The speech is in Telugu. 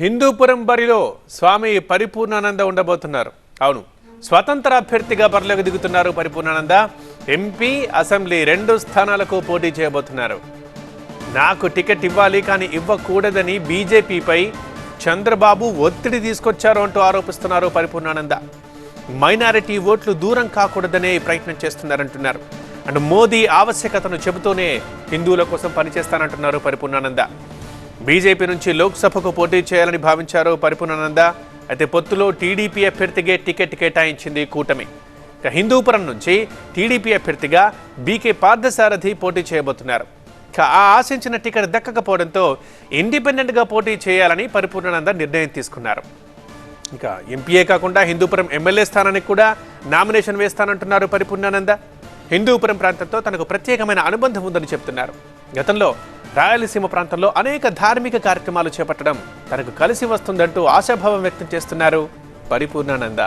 హిందూపురం బరిలో స్వామి పరిపూర్ణానంద ఉండబోతున్నారు. అవును. స్వతంత్ర అభ్యర్థిగా బరిలోకి దిగుతున్నారు పరిపూర్ణానంద. ఎంపీ అసెంబ్లీ రెండు స్థానాలకు పోటీ చేయబోతున్నారు. నాకు టికెట్ ఇవ్వాలి కానీ ఇవ్వకూడదని బీజేపీపై చంద్రబాబు ఒత్తిడి తీసుకొచ్చారు అంటూ ఆరోపిస్తున్నారు పరిపూర్ణానంద. మైనారిటీ ఓట్లు దూరం కాకూడదనే ప్రయత్నం చేస్తున్నారంటున్నారు. అండ్ మోదీ ఆవశ్యకతను చెబుతూనే హిందువుల కోసం పనిచేస్తానంటున్నారు పరిపూర్ణానంద. బీజేపీ నుంచి లోక్సభకు పోటీ చేయాలని భావించారు పరిపూర్ణానంద అయితే పొత్తులో టీడీపీ అభ్యర్థిగా టికెట్ కేటాయించింది కూటమి. ఇక హిందూపురం నుంచి టీడీపీ అభ్యర్థిగా బీకే పార్థసారథి పోటీ చేయబోతున్నారు. ఇక ఆ ఆశించిన టికెట్ దక్కకపోవడంతో ఇండిపెండెంట్గా పోటీ చేయాలని పరిపూర్ణానంద నిర్ణయం తీసుకున్నారు. ఇక ఎంపీఏ కాకుండా హిందూపురం ఎమ్మెల్యే స్థానానికి కూడా నామినేషన్ వేస్తానంటున్నారు పరిపూర్ణానంద హిందూపురం ప్రాంతంతో తనకు ప్రత్యేకమైన అనుబంధం ఉందని చెప్తున్నారు. గతంలో రాయలసీమ ప్రాంతంలో అనేక ధార్మిక కార్యక్రమాలు చేపట్టడం తనకు కలిసి వస్తుందంటూ ఆశాభావం వ్యక్తం చేస్తున్నారు పరిపూర్ణానంద.